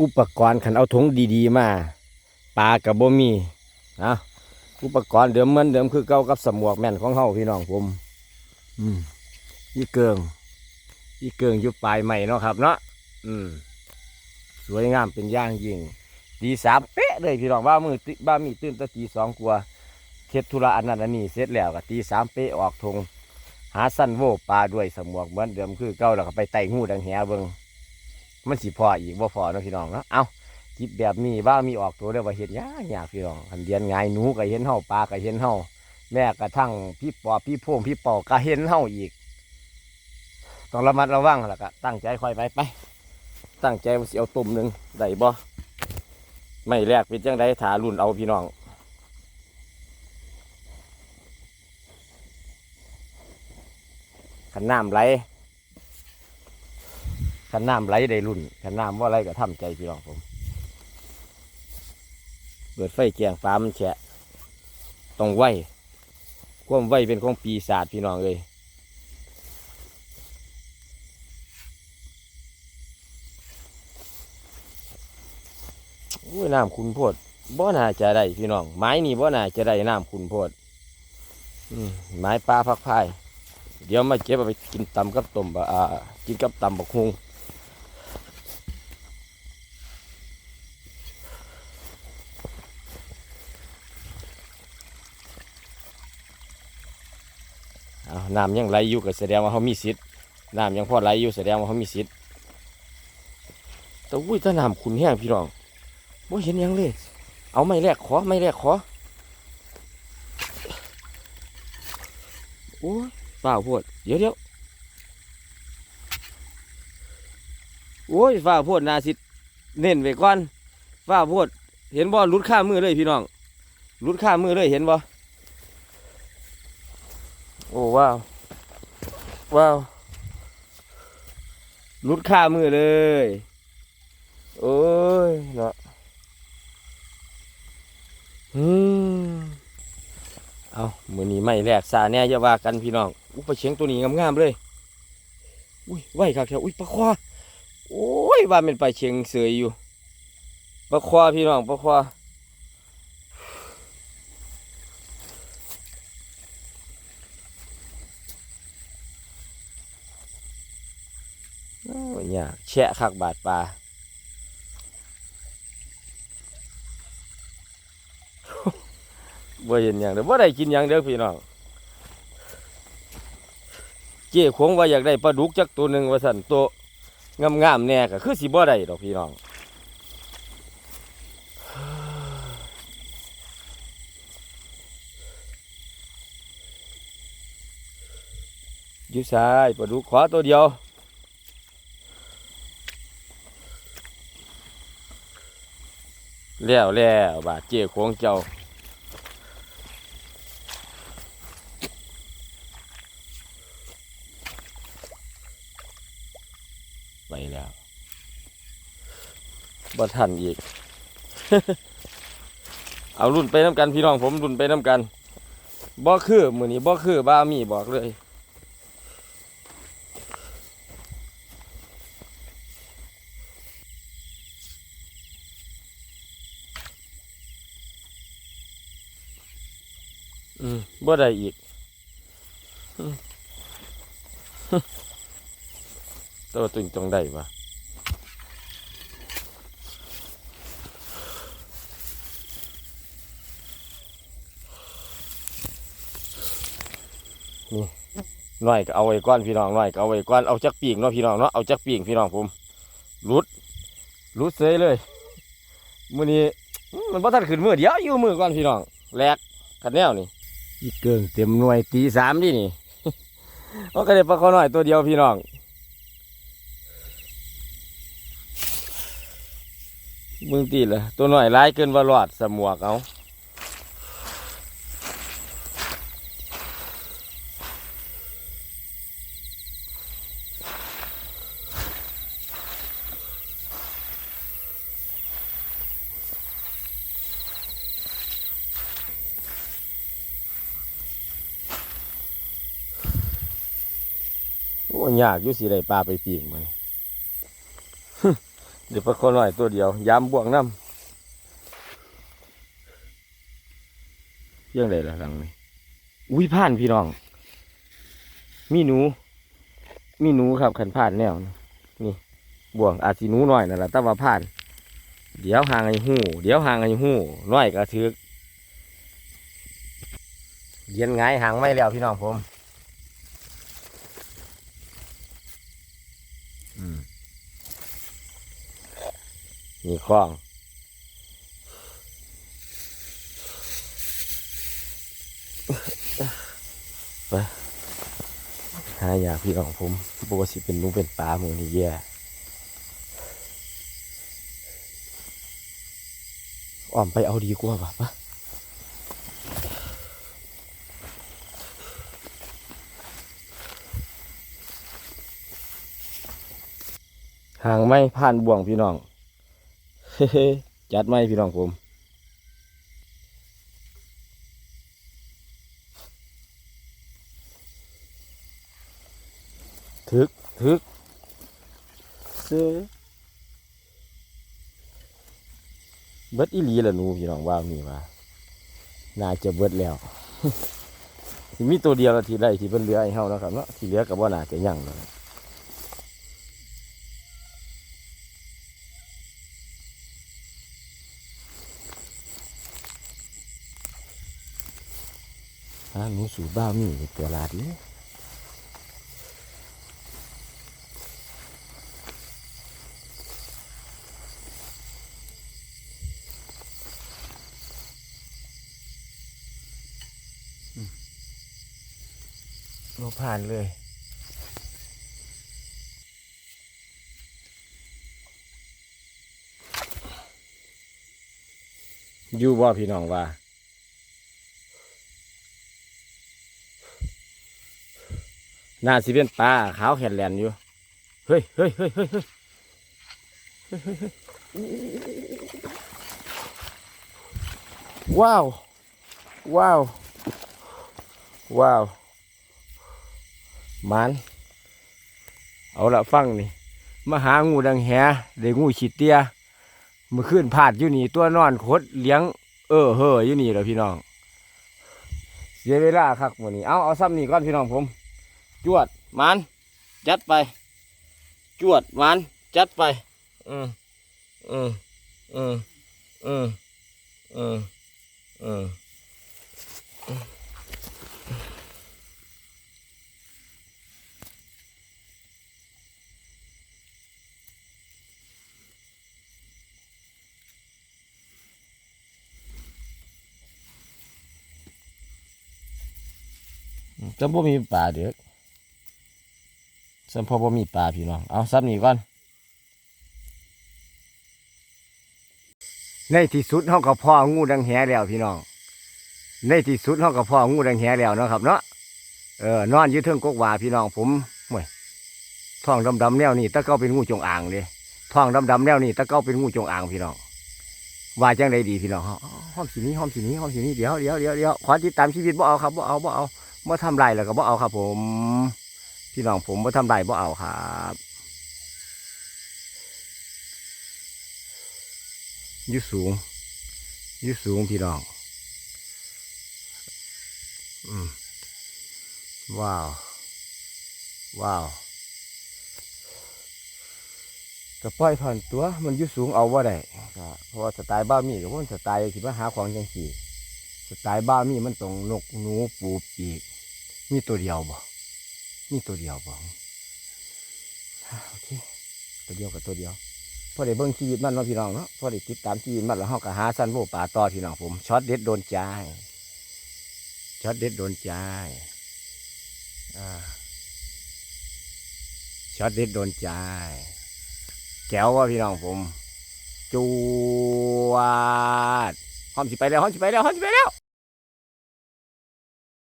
อุปกรณ์ขันเอาถุงดี ๆ มาปลากับบ่มีนะอุปกรณ์เดิมเหมือนเดิมคือเก่ากับสมวกแม่นของเฮาพี่น้องผม อืมยี่เกิงยี่เกิงอยู่ปลายใหม่เนาะครับ เนาะอืม สวยงามเป็นย่างยิ่งตีสามเป๊ะเลยพี่น้องว่ามือติบ้ามีตื่นตะตีสองกลัวเฮ็ดธุระอันนั้นอันนี้เสร็จแล้วก็ตีสามเป๊ะออกทงหาสั้นโวปลาด้วยสมวกเหมือนเดิมคือเก่าแล้วก็ไปไต่งูดังแหเบิง มันสิพออีกบ่พอเนาะพี่น้องเนาะเอาคิดแบบนี้ว่ามีออกตัวได้ว่าเห็นยากยากพี่น้องคันเดียนไงายหนูก็เห็นเฮาปลาก็เห็นเฮาแม่กระทั่งพี่ปอพี่โพงพี่เป่าก็เห็นเฮาอีกต้องระมัดระวังแล้วก็ตั้งใจค่อยไปไป ตั้งใจว่าสิเอาตุ่มหนึ่งได้บ่ไม่แรกเป็นจังไดถารุ่นเอาพี่น้องขันน้ำไหล ขันน้ำไหลได้รุ่นขันน้ำว่าไรก็ทำใจพี่น้องผม เปิดไฟแกงฟ้ามันแฉะต้องไหวความไหวเป็นของปีศาจพี่น้องเลยโอ้ยน้ำคุณโพดบ่น่าจะได้พี่น้องไม้นี่บ่น่าจะได้น้ำคุณโพดอืมไม้ปลาพักพายเดี๋ยวมาเก็บไปกินตำกับต้มบะอ่ากินกับตำบักฮุง น้ำยังไหลอยู่ก็แสดงว่าเขามีสิทธิ์น้ำยังพอไหลอยู่แสดงว่าเขามีสิทธิ์แต่อุ้ยถ้าน้ำขุนแห้งพี่น้องบ่เห็นยังเลย เอาไม่แรกขอไม่แรกขอโอ้ยเปล่าโพดเดี๋ยวเดี๋ยวโอ้ยฝ้าโพดนาสิเน้นไว้ก่อนฝ้าโพดเห็นบ่หลุดข้ามือเลยพี่น้องหลุดข้ามือเลยเห็นบ่ โอ้ว้าว ว้าวลุดข้ามือเลย โอ้ยเนาะอืมเอามือนี้ไม่แรกซาแน่จะว่ากันพี่น้อง อุ้ปลาเชียงตัวนี้งามๆเลย อุ้ยไหวครับแค่อุ้ยปลาควาโอ้ยว่าเป็นปลาเชียงเสยอยู่ปลาควาพี่น้องปลาควา อยเนี่ยแฉะคักบาดปลาบ่เห็นอย่างเด้อบ่ได้กินอย่างเด้อพี่น้องเจ้คงว่าอยากได้ปลาดุกจักตัวหนึ่งว่าสั่นตัวงามๆแน่ก็คือสิบ่ได้ดอกพี่น้องอยู่ซ้ายปลาดุกขวาตัวเดียว แล้วแล้วบาดเจ้คงเจ้าไปแล้วบ่ทันอีก เอารุ่นไปน้ำกันพี่น้องผมรุ่นไปน้ำกันบ่คือมือนี้บ่คือบ้ามีบอกเลย บ่ได้อีกตัวตึงตรงได้ปะนี่หน่อยก็เอาไว้ก้อนพี่น้องหน่อยก็เอาไว้ก้อนเอาจักปีกเนาะพี่น้องเนาะเอาจักปีกพี่น้องผมรุดรุดเซยเลยมือนี้มันบ่ทันขึ้นมือเดียวอยู่มือก่อนพี่น้องแหลกขันแนวนี่ อีเกิงเต็มหน่วยตีสามดินี่มันก็ได้ปลาคอหน่อยตัวเดียวพี่น้องมึงตีเลยตัวหน่อยร้ายเกินว่าหลอดสมวกเอา ยากยู่สิได้ปลาไปปีกมันเดี๋ยวปลาคอหน่อยตัวเดียว ยามบ่วงน้ำเรื่องอะไรล่ะหลังนี้อุ้ยผ่านพี่น้อง มีหนู มีหนูครับขันผ่านแนวนี่นี่บ่วงอาจสิหนูหน่อยนั่นแหละแต่ว่าผ่าน เดี๋ยวห่างไอ้หูเดี๋ยวห่างไอ้หูน้อยก็ถือเย็นไงห่างไม่แล้วพี่น้องผม นี่คล้อง ไปหาอยากพี่น้องผมบอกว่าสิเป็นหนูเป็นปลาหมือนี่แย่อ้อมไปเอาดีกว่าปะปะห่างไม่ผ่านบ่วงพี่น้อง จัดไม่พี่น้องผมทึกทึกเสือเบิดอีหลีละหนูพี่น้องว่ามีว่าน่าจะเบิดแล้วสิมีตัวเดียวละทีได้ที่เพิ่นเหลือให้เฮาแล้วครับเนาะที่เหลือกับว่าน่าจะยังเลย อ่าหนูสูบบ้ามีในตัวลาดเลยเราผ่านเลยอยู่บ่พี่น้องว่า น่าสิเป็นปลาขาวแขนแหลนอยู่ เฮ้ยเฮ้ยเฮ้ยเฮ้ยเฮ้ยว้าว ว้าว ว้าว มัน เอาละฟังนี่ มาหางูดังแหเด็กงูขีดเตี้ยมือขึ้นผาดอยู่นี่ ตัวนอนคดเลี้ยง เออเฮออยู่นี่แล้วพี่น้อง เสียเวลาครับวันนี้ เอาเอาซ้ำนี่ก่อนพี่น้องผม จวดมันจัดไป จวดมันจัดไป อืมอืมอืมอืมอืมอืมจะบ่มีปลาเด็ก สมพอบ่มีปลาพี่น้อง เอาซับนี่ก่อน ในที่สุดเฮาก็พ่องูดังแหแล้วพี่น้อง ในที่สุดเฮาก็พ่องูดังแหแล้วเนาะครับ เนาะ เออนอนยู่เทิงกกว่าพี่น้องผมห่วยท้องดำๆแนวนี้ตะเก้าเป็นงูจงอางเลยท้องดำๆแนวนี้ตะเก้าเป็นงูจงอางพี่น้องว่าจังใดดีพี่น้องห้อมสีนี้ห้อมสีนี้ห้อมสีนี้เดี๋ยวเดี๋ยวเดี๋ยวเดี๋ยวขอติดตามชีวิตบ่เอาครับบ่เอาบ่เอาบ่ทำไรแล้วก็บ่เอาครับผม พี่น้องผมบ่าทำไรบ่เอาครับอยุสูงอยุสูงพี่น้องอืมว้าว ว้าวก็ปล่อยผ่านตัวมันอยุสูงเอาว่าได้ก็เพราะว่าสไตล์บ้ามีกับมันสไตล์คิดว่าหาของจังสี่สไตล์บ้ามีมันต้องนกหนูปูปีกมีตัวเดียวบ่ มีตัวเดียวบอ่าโอเค ตัวเดียวกับตัวเดียวพอได้เบิ่งชีวิตมันเนาพี่น้องเนาะพอได้ติดตามชีวิตมันแล้วเฮาก็หาสันโบป่าต่อพี่น้องผมช็อตเด็ดโดนใจช็อตเด็ดโดนใจอ่าช็อตเด็ดโดนใจแก้วว่าพี่น้องผมจวดหอมสิไปแล้วหอมสิไปแล้วหอมสิไปแล้ว